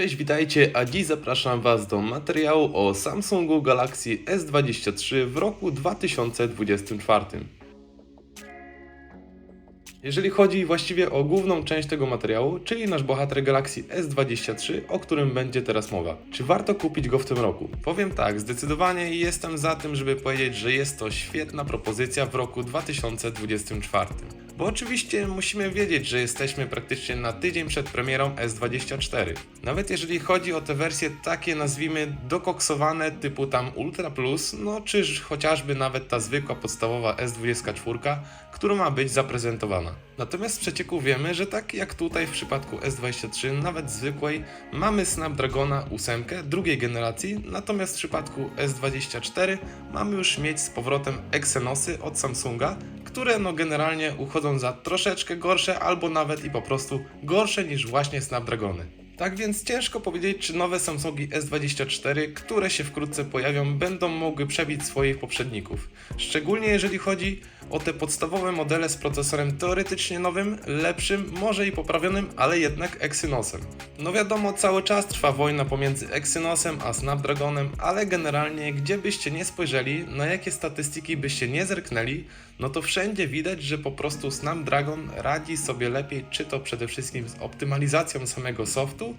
Cześć, witajcie, a dziś zapraszam Was do materiału o Samsungu Galaxy S23 w roku 2024. Jeżeli chodzi właściwie o główną część tego materiału, czyli nasz bohater Galaxy S23, o którym będzie teraz mowa. Czy warto kupić go w tym roku? Powiem tak, zdecydowanie jestem za tym, żeby powiedzieć, że jest to świetna propozycja w roku 2024. Bo oczywiście musimy wiedzieć, że jesteśmy praktycznie na tydzień przed premierą S24. Nawet jeżeli chodzi o te wersje takie nazwijmy dokoksowane typu tam Ultra Plus, no czy chociażby nawet ta zwykła podstawowa S24, która ma być zaprezentowana. Natomiast z przecieku wiemy, że tak jak tutaj w przypadku S23, nawet zwykłej, mamy Snapdragona 8 drugiej generacji, natomiast w przypadku S24 mamy już mieć z powrotem Exynosy od Samsunga, które no generalnie uchodzą za troszeczkę gorsze albo nawet i po prostu gorsze niż właśnie Snapdragony. Tak więc ciężko powiedzieć, czy nowe Samsungi S24, które się wkrótce pojawią, będą mogły przebić swoich poprzedników. Szczególnie jeżeli chodzi o te podstawowe modele z procesorem teoretycznie nowym, lepszym, może i poprawionym, ale jednak Exynosem. No wiadomo, cały czas trwa wojna pomiędzy Exynosem a Snapdragonem, ale generalnie gdzie byście nie spojrzeli, na jakie statystyki byście nie zerknęli, no to wszędzie widać, że po prostu Snapdragon radzi sobie lepiej, czy to przede wszystkim z optymalizacją samego softu,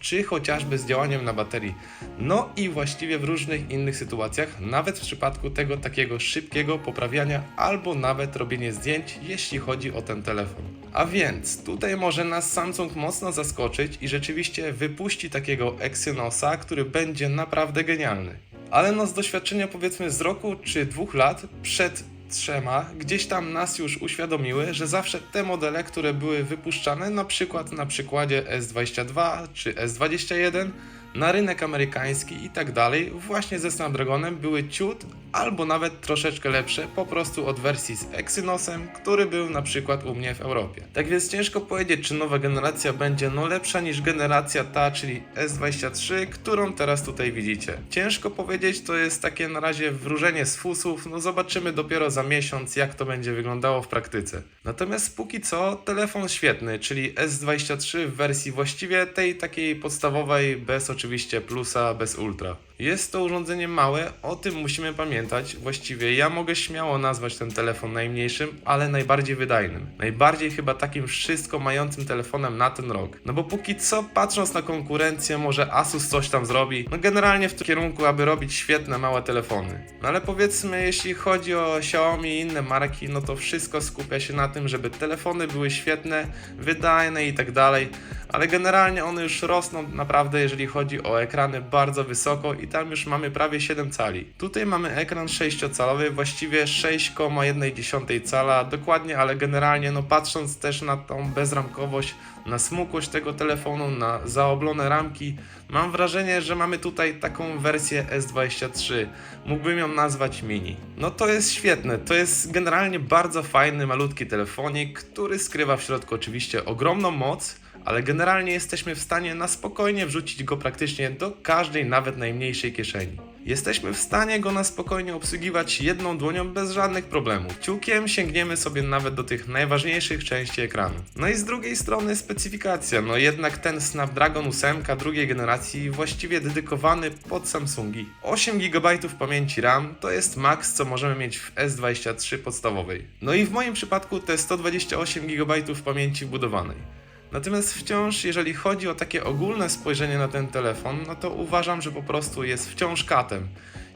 czy chociażby z działaniem na baterii. No i właściwie w różnych innych sytuacjach, nawet w przypadku tego takiego szybkiego poprawiania albo nawet robienie zdjęć, jeśli chodzi o ten telefon. A więc tutaj może nas Samsung mocno zaskoczyć i rzeczywiście wypuści takiego Exynosa, który będzie naprawdę genialny. Ale no z doświadczenia powiedzmy z roku czy dwóch lat przed trzema gdzieś tam nas już uświadomiły, że zawsze te modele, które były wypuszczane, na przykład na przykładzie S22 czy S21, na rynek amerykański i tak dalej, właśnie ze Snapdragonem były ciut albo nawet troszeczkę lepsze po prostu od wersji z Exynosem, który był na przykład u mnie w Europie. Tak więc ciężko powiedzieć, czy nowa generacja będzie no lepsza niż generacja ta, czyli S23, którą teraz tutaj widzicie. Ciężko powiedzieć, to jest takie na razie wróżenie z fusów, no zobaczymy dopiero za miesiąc, jak to będzie wyglądało w praktyce. Natomiast póki co telefon świetny, czyli S23 w wersji właściwie tej takiej podstawowej, bez oczywiście plusa, bez ultra. Jest to urządzenie małe, o tym musimy pamiętać. Właściwie ja mogę śmiało nazwać ten telefon najmniejszym, ale najbardziej wydajnym. Najbardziej chyba takim wszystko mającym telefonem na ten rok. No bo póki co, patrząc na konkurencję, może Asus coś tam zrobi. No generalnie w tym kierunku, aby robić świetne małe telefony. No ale powiedzmy, jeśli chodzi o Xiaomi i inne marki, no to wszystko skupia się na tym, żeby telefony były świetne, wydajne i tak dalej. Ale generalnie one już rosną naprawdę, jeżeli chodzi o ekrany bardzo wysoko i tam już mamy prawie 7 cali. Tutaj mamy ekran 6-calowy, właściwie 6,1 cala dokładnie, ale generalnie no patrząc też na tą bezramkowość, na smukłość tego telefonu, na zaoblone ramki, mam wrażenie, że mamy tutaj taką wersję S23. Mógłbym ją nazwać mini. No to jest świetne, to jest generalnie bardzo fajny, malutki telefonik, który skrywa w środku oczywiście ogromną moc, ale generalnie jesteśmy w stanie na spokojnie wrzucić go praktycznie do każdej, nawet najmniejszej kieszeni. Jesteśmy w stanie go na spokojnie obsługiwać jedną dłonią bez żadnych problemów. Ciukiem sięgniemy sobie nawet do tych najważniejszych części ekranu. No i z drugiej strony specyfikacja, no jednak ten Snapdragon 8 drugiej generacji właściwie dedykowany pod Samsungi. 8 GB pamięci RAM to jest maks co możemy mieć w S23 podstawowej. No i w moim przypadku te 128 GB pamięci wbudowanej. Natomiast wciąż, jeżeli chodzi o takie ogólne spojrzenie na ten telefon, no to uważam, że po prostu jest wciąż katem.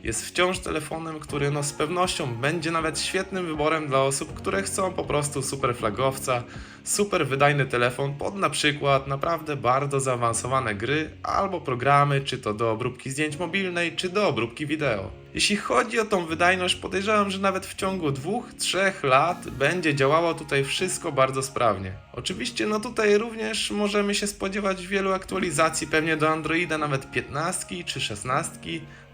Jest wciąż telefonem, który no z pewnością będzie nawet świetnym wyborem dla osób, które chcą po prostu super flagowca, super wydajny telefon pod na przykład naprawdę bardzo zaawansowane gry albo programy, czy to do obróbki zdjęć mobilnej, czy do obróbki wideo. Jeśli chodzi o tą wydajność, podejrzewam, że nawet w ciągu 2-3 lat będzie działało tutaj wszystko bardzo sprawnie. Oczywiście, no tutaj również możemy się spodziewać wielu aktualizacji, pewnie do Androida nawet 15 czy 16,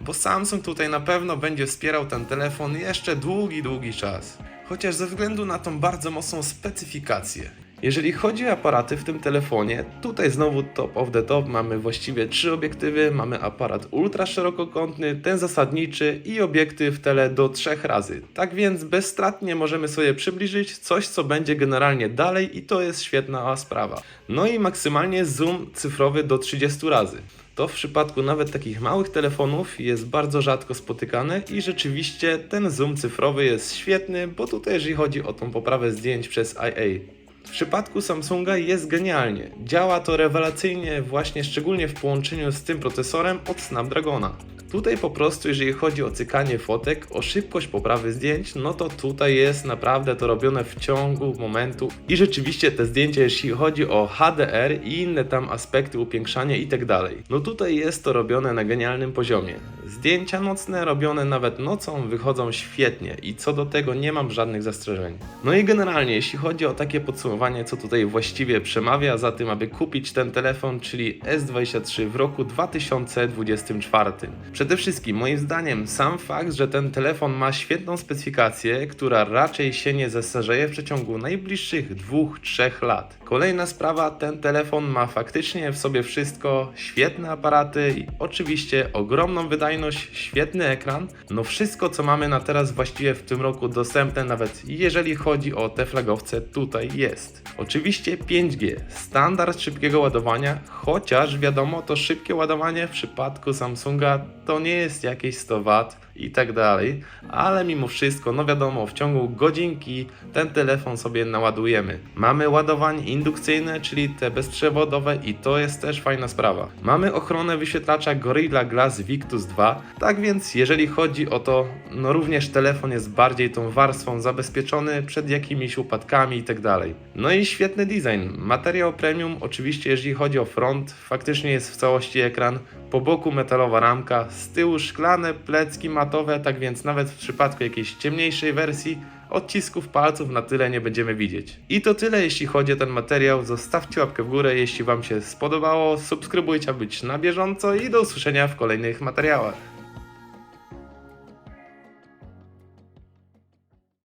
bo Samsung tutaj na pewno będzie wspierał ten telefon jeszcze długi, długi czas. Chociaż ze względu na tą bardzo mocną specyfikację Jeżeli chodzi o aparaty w tym telefonie, tutaj znowu top of the top mamy właściwie trzy obiektywy, mamy aparat ultra szerokokątny, ten zasadniczy i obiektyw tele do trzech razy. Tak więc bezstratnie możemy sobie przybliżyć coś, co będzie generalnie dalej i to jest świetna sprawa. No i maksymalnie zoom cyfrowy do 30 razy. To w przypadku nawet takich małych telefonów jest bardzo rzadko spotykane i rzeczywiście ten zoom cyfrowy jest świetny, bo tutaj jeżeli chodzi o tą poprawę zdjęć przez IA. W przypadku Samsunga jest genialnie. Działa to rewelacyjnie, właśnie szczególnie w połączeniu z tym procesorem od Snapdragona. Tutaj po prostu, jeżeli chodzi o cykanie fotek, o szybkość poprawy zdjęć, no to tutaj jest naprawdę to robione w ciągu momentu i rzeczywiście te zdjęcia, jeśli chodzi o HDR i inne tam aspekty upiększania i tak dalej, no tutaj jest to robione na genialnym poziomie. Zdjęcia nocne robione nawet nocą wychodzą świetnie i co do tego nie mam żadnych zastrzeżeń. No i generalnie, jeśli chodzi o takie podsumowanie, co tutaj właściwie przemawia za tym, aby kupić ten telefon, czyli S23 w roku 2024. Przede wszystkim, moim zdaniem, sam fakt, że ten telefon ma świetną specyfikację, która raczej się nie zestarzeje w przeciągu najbliższych 2-3 lat. Kolejna sprawa, ten telefon ma faktycznie w sobie wszystko, świetne aparaty oczywiście ogromną wydajność, świetny ekran, no wszystko co mamy na teraz właściwie w tym roku dostępne, nawet jeżeli chodzi o te flagowce, tutaj jest. Oczywiście 5G, standard szybkiego ładowania, chociaż wiadomo to szybkie ładowanie w przypadku Samsunga to nie jest jakieś 100 W i tak dalej, ale mimo wszystko, no wiadomo, w ciągu godzinki ten telefon sobie naładujemy. Mamy ładowanie indukcyjne, czyli te bezprzewodowe i to jest też fajna sprawa. Mamy ochronę wyświetlacza Gorilla Glass Victus 2, tak więc jeżeli chodzi o to, no również telefon jest bardziej tą warstwą zabezpieczony przed jakimiś upadkami i tak dalej. No i świetny design. Materiał premium, oczywiście jeżeli chodzi o front, faktycznie jest w całości ekran, po boku metalowa ramka, z tyłu szklane plecki matowe, tak więc nawet w przypadku jakiejś ciemniejszej wersji odcisków palców na tyle nie będziemy widzieć. I to tyle jeśli chodzi o ten materiał. Zostawcie łapkę w górę, jeśli Wam się spodobało, subskrybujcie, aby być na bieżąco i do usłyszenia w kolejnych materiałach.